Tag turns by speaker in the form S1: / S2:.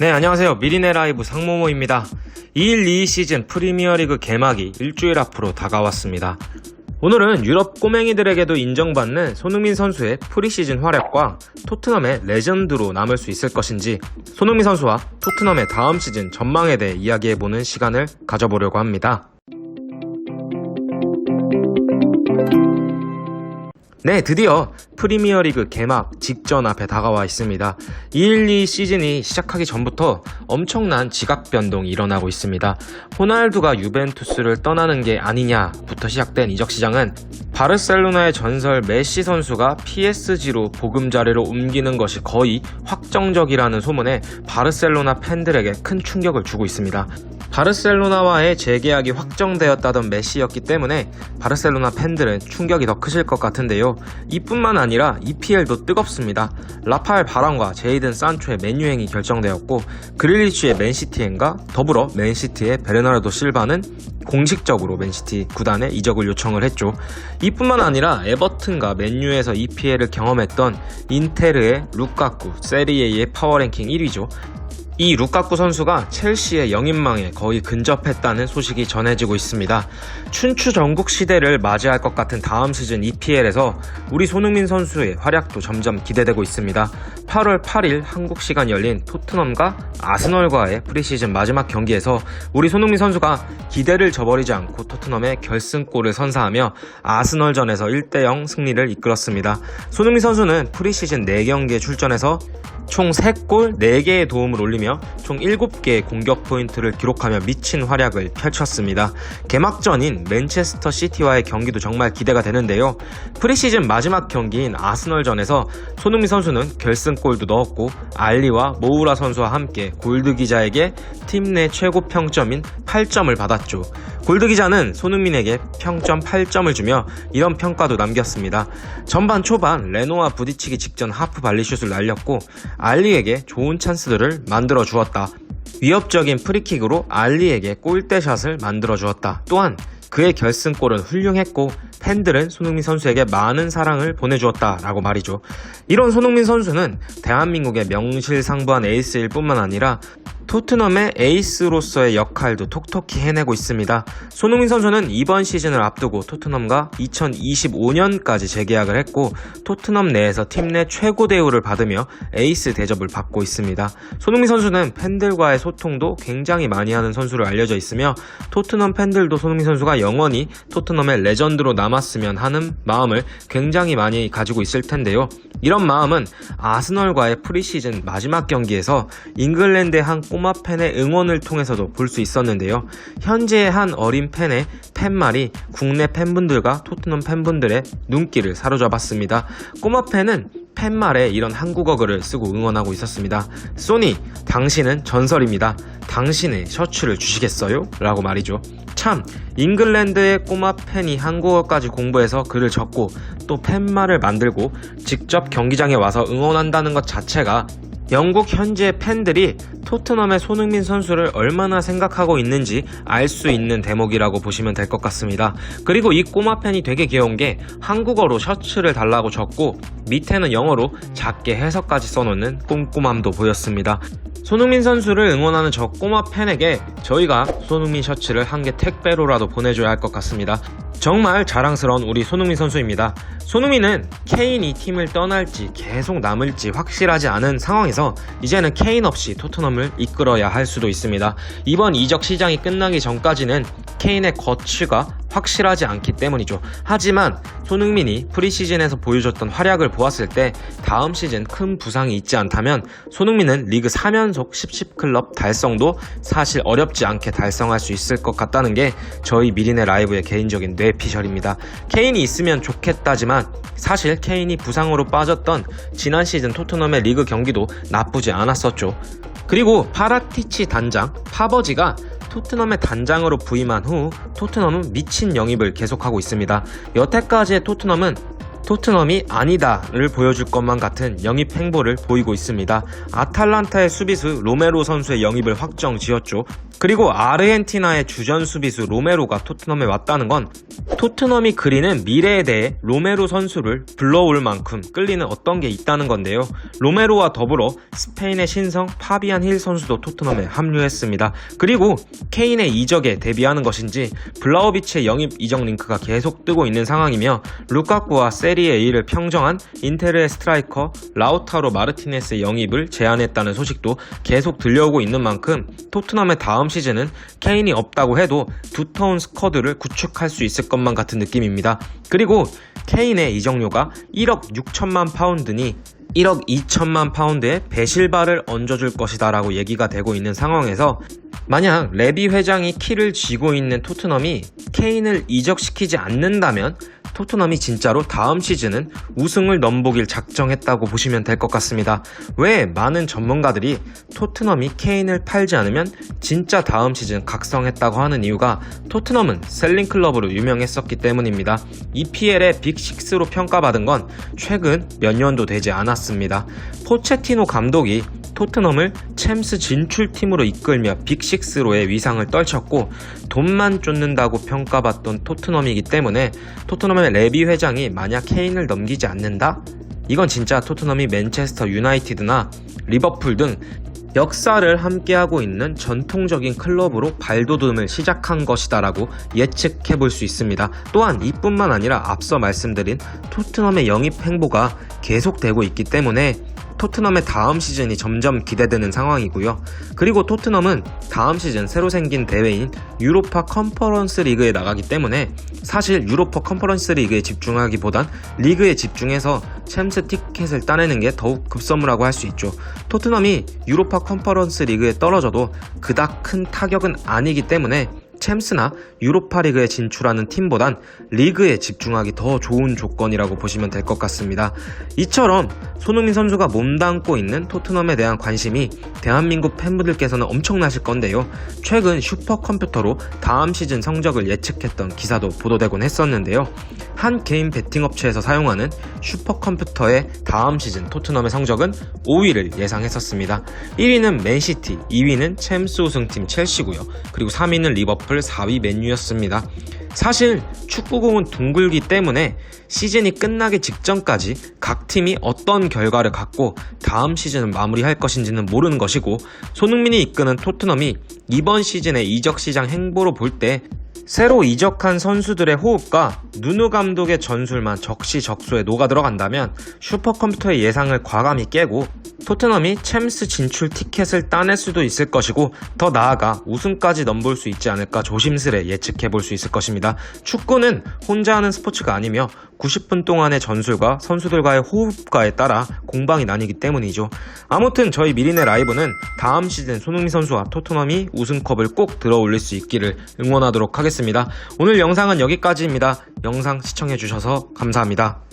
S1: 네, 안녕하세요. 미리네 라이브 상모모입니다. 2일 2 시즌 프리미어리그 개막이 일주일 앞으로 다가왔습니다. 오늘은 유럽 꼬맹이들에게도 인정받는 손흥민 선수의 프리시즌 활약과 토트넘의 레전드로 남을 수 있을 것인지 손흥민 선수와 토트넘의 다음 시즌 전망에 대해 이야기해보는 시간을 가져보려고 합니다. 네, 드디어 프리미어 리그 개막 직전 앞에 다가와 있습니다. 212 시즌이 시작하기 전부터 엄청난 지각 변동이 일어나고 있습니다. 호날두가 유벤투스를 떠나는 게 아니냐부터 시작된 이적 시장은 바르셀로나의 전설 메시 선수가 PSG로 보금자리로 옮기는 것이 거의 확정적이라는 소문에 바르셀로나 팬들에게 큰 충격을 주고 있습니다. 바르셀로나와의 재계약이 확정되었다던 메시였기 때문에 바르셀로나 팬들은 충격이 더 크실 것 같은데요. 이뿐만 아니라 EPL도 뜨겁습니다. 라파엘 바란과 제이든 산초의 맨유행이 결정되었고 그릴리쉬의 맨시티행과 더불어 맨시티의 베르나르도 실바는 공식적으로 맨시티 구단에 이적을 요청을 했죠. 이뿐만 아니라 에버튼과 맨유에서 EPL을 경험했던 인테르의 루카쿠, 세리에의 파워랭킹 1위죠. 이 루카쿠 선수가 첼시의 영입망에 거의 근접했다는 소식이 전해지고 있습니다. 춘추 전국 시대를 맞이할 것 같은 다음 시즌 EPL에서 우리 손흥민 선수의 활약도 점점 기대되고 있습니다. 8월 8일 한국 시간 열린 토트넘과 아스널과의 프리시즌 마지막 경기에서 우리 손흥민 선수가 기대를 저버리지 않고 토트넘의 결승골을 선사하며 아스널전에서 1대0 승리를 이끌었습니다. 손흥민 선수는 프리시즌 4경기에 출전해서 총 3골 4개의 도움을 올리며 총 7개의 공격 포인트를 기록하며 미친 활약을 펼쳤습니다. 개막전인 맨체스터 시티와의 경기도 정말 기대가 되는데요. 프리시즌 마지막 경기인 아스널전에서 손흥민 선수는 결승골도 넣었고 알리와 모우라 선수와 함께 골드 기자에게 팀 내 최고 평점인 8점을 받았죠. 골드 기자는 손흥민에게 평점 8점을 주며 이런 평가도 남겼습니다. 전반 초반 레노와 부딪히기 직전 하프 발리슛을 날렸고 알리에게 좋은 찬스들을 만들어 주었다. 위협적인 프리킥으로 알리에게 골대샷을 만들어 주었다. 또한 그의 결승골은 훌륭했고 팬들은 손흥민 선수에게 많은 사랑을 보내주었다라고 말이죠. 이런 손흥민 선수는 대한민국의 명실상부한 에이스일 뿐만 아니라 토트넘의 에이스로서의 역할도 톡톡히 해내고 있습니다. 손흥민 선수는 이번 시즌을 앞두고 토트넘과 2025년까지 재계약을 했고 토트넘 내에서 팀 내 최고 대우를 받으며 에이스 대접을 받고 있습니다. 손흥민 선수는 팬들과의 소통도 굉장히 많이 하는 선수로 알려져 있으며 토트넘 팬들도 손흥민 선수가 영원히 토트넘의 레전드로 남 았으면 하는 마음을 굉장히 많이 가지고 있을 텐데요. 이런 마음은 아스널과의 프리시즌 마지막 경기에서 잉글랜드의 한 꼬마 팬의 응원을 통해서도 볼 수 있었는데요. 현재의 한 어린 팬의 팬말이 국내 팬분들과 토트넘 팬분들의 눈길을 사로잡았습니다. 꼬마 팬은 팬말에 이런 한국어 글을 쓰고 응원하고 있었습니다. 소니, 당신은 전설입니다. 당신의 셔츠를 주시겠어요? 라고 말이죠. 참, 잉글랜드의 꼬마 팬이 한국어까지 공부해서 글을 적고 또 팬말을 만들고 직접 경기장에 와서 응원한다는 것 자체가 영국 현지의 팬들이 토트넘의 손흥민 선수를 얼마나 생각하고 있는지 알 수 있는 대목이라고 보시면 될 것 같습니다. 그리고 이 꼬마 팬이 되게 귀여운 게 한국어로 셔츠를 달라고 적고 밑에는 영어로 작게 해석까지 써놓는 꼼꼼함도 보였습니다. 손흥민 선수를 응원하는 저 꼬마 팬에게 저희가 손흥민 셔츠를 한 개 택배로라도 보내줘야 할 것 같습니다. 정말 자랑스러운 우리 손흥민 선수입니다. 손흥민은 케인이 팀을 떠날지 계속 남을지 확실하지 않은 상황에서 이제는 케인 없이 토트넘을 이끌어야 할 수도 있습니다. 이번 이적 시장이 끝나기 전까지는 케인의 거취가 확실하지 않기 때문이죠. 하지만 손흥민이 프리시즌에서 보여줬던 활약을 보았을 때 다음 시즌 큰 부상이 있지 않다면 손흥민은 리그 3연속 10십 클럽 달성도 사실 어렵지 않게 달성할 수 있을 것 같다는 게 저희 미리네 라이브의 개인적인 뇌피셜입니다. 케인이 있으면 좋겠다지만 사실 케인이 부상으로 빠졌던 지난 시즌 토트넘의 리그 경기도 나쁘지 않았었죠. 그리고 파라티치 단장 파버지가 토트넘의 단장으로 부임한 후 토트넘은 미친 영입을 계속하고 있습니다. 여태까지의 토트넘은 토트넘이 아니다를 보여줄 것만 같은 영입 행보를 보이고 있습니다. 아탈란타의 수비수 로메로 선수의 영입을 확정 지었죠. 그리고 아르헨티나의 주전 수비수 로메로가 토트넘에 왔다는 건 토트넘이 그리는 미래에 대해 로메로 선수를 불러올 만큼 끌리는 어떤 게 있다는 건데요. 로메로와 더불어 스페인의 신성 파비안 힐 선수도 토트넘에 합류했습니다. 그리고 케인의 이적에 대비하는 것인지 블라우비치의 영입 이적 링크가 계속 뜨고 있는 상황이며 루카쿠와 세리에 A를 평정한 인테르의 스트라이커 라우타로 마르티네스의 영입을 제안했다는 소식도 계속 들려오고 있는 만큼 토트넘의 다음 시즌은 케인이 없다고 해도 두터운 스쿼드를 구축할 수 있을 것만 같은 느낌입니다. 그리고 케인의 이적료가 1억 6천만 파운드니 1억 2천만 파운드의 배실바를 얹어줄 것이다 라고 얘기가 되고 있는 상황에서 만약 레비 회장이 키를 쥐고 있는 토트넘이 케인을 이적시키지 않는다면 토트넘이 진짜로 다음 시즌은 우승을 넘보길 작정했다고 보시면 될 것 같습니다. 왜 많은 전문가들이 토트넘이 케인을 팔지 않으면 진짜 다음 시즌 각성했다고 하는 이유가 토트넘은 셀링 클럽으로 유명했었기 때문입니다. EPL의 빅6로 평가받은 건 최근 몇 년도 되지 않았습니다. 포체티노 감독이 토트넘을 챔스 진출팀으로 이끌며 빅6로의 위상을 떨쳤고 돈만 쫓는다고 평가받던 토트넘이기 때문에 토트넘의 레비 회장이 만약 케인을 넘기지 않는다? 이건 진짜 토트넘이 맨체스터 유나이티드나 리버풀 등 역사를 함께하고 있는 전통적인 클럽으로 발돋움을 시작한 것이다라고 예측해 볼 수 있습니다. 또한 이뿐만 아니라 앞서 말씀드린 토트넘의 영입 행보가 계속되고 있기 때문에 토트넘의 다음 시즌이 점점 기대되는 상황이고요. 그리고 토트넘은 다음 시즌 새로 생긴 대회인 유로파 컨퍼런스 리그에 나가기 때문에 사실 유로파 컨퍼런스 리그에 집중하기보단 리그에 집중해서 챔스 티켓을 따내는 게 더욱 급선무라고 할 수 있죠. 토트넘이 유로파 컨퍼런스 리그에 떨어져도 그닥 큰 타격은 아니기 때문에 챔스나 유로파 리그에 진출하는 팀보단 리그에 집중하기 더 좋은 조건이라고 보시면 될 것 같습니다. 이처럼 손흥민 선수가 몸담고 있는 토트넘에 대한 관심이 대한민국 팬분들께서는 엄청나실 건데요. 최근 슈퍼컴퓨터로 다음 시즌 성적을 예측했던 기사도 보도되곤 했었는데요. 한 개인 베팅 업체에서 사용하는 슈퍼컴퓨터의 다음 시즌 토트넘의 성적은 5위를 예상했었습니다. 1위는 맨시티, 2위는 챔스 우승팀 첼시고요. 그리고 3위는 리버풀, 4위 맨유였습니다. 사실 축구공은 둥글기 때문에 시즌이 끝나기 직전까지 각 팀이 어떤 결과를 갖고 다음 시즌을 마무리할 것인지는 모르는 것이고 손흥민이 이끄는 토트넘이 이번 시즌의 이적 시장 행보로 볼 때 새로 이적한 선수들의 호흡과 누누 감독의 전술만 적시적소에 녹아 들어간다면 슈퍼컴퓨터의 예상을 과감히 깨고 토트넘이 챔스 진출 티켓을 따낼 수도 있을 것이고 더 나아가 우승까지 넘볼 수 있지 않을까 조심스레 예측해 볼 수 있을 것입니다. 축구는 혼자 하는 스포츠가 아니며 90분 동안의 전술과 선수들과의 호흡과에 따라 공방이 나뉘기 때문이죠. 아무튼 저희 미리네 라이브는 다음 시즌 손흥민 선수와 토트넘이 우승컵을 꼭 들어올릴 수 있기를 응원하도록 하겠습니다. 오늘 영상은 여기까지입니다. 영상 시청해주셔서 감사합니다.